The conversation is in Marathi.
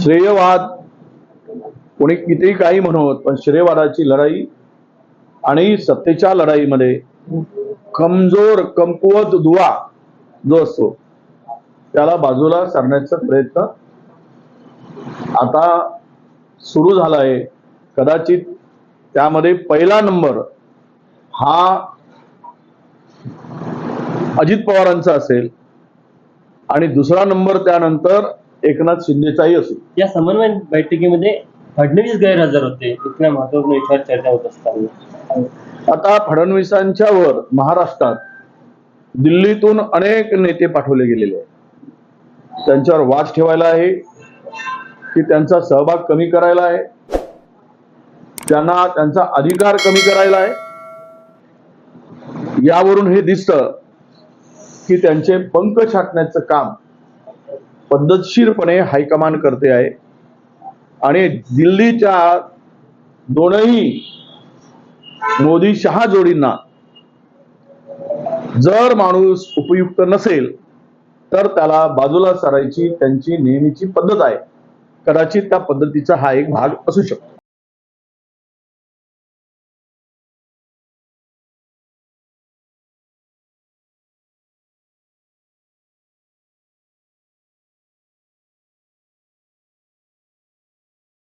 श्रेयवाद कोणी कितीही काही म्हणत पण श्रेयवादाची लढाई आणि सत्तेच्या लढाईमध्ये कमजोर कमकुवत दुवा जो असतो त्याला बाजूला सरण्याचा प्रयत्न आता सुरू झाला आहे कदाचित त्यामध्ये पहिला नंबर हा अजित पवारांचा असेल आणि दुसरा नंबर त्यानंतर एकनाथ शिंदेचाही असेल या समन्वय बैठकीमध्ये फडणवीस गैरहजर होते इथल्या महत्त्वपूर्ण विषयावर चर्चा होत असताना. आता फडणवीसांच्या वर महाराष्ट्रात दिल्लीतून अनेक नेते पाठवले गेलेले आहेत. त्यांच्यावर वाच ठेवायला आहे की त्यांचा सहभाग कमी करायला आहे. त्यांना त्यांचा अधिकार कमी करायला आहे. यावरून हे दिसतं की त्यांचे पंख छाटण्याचं काम पद्धतशीरपणे हायकमांड करते आहे. आणि दिल्लीच्या दोनही मोदी शहा जोडींना जर माणूस उपयुक्त नसेल तर त्याला बाजूला सरायची त्यांची नेहमीची पद्धत आहे. कदाचित त्या पद्धतीचा हा एक भाग असू शकतो.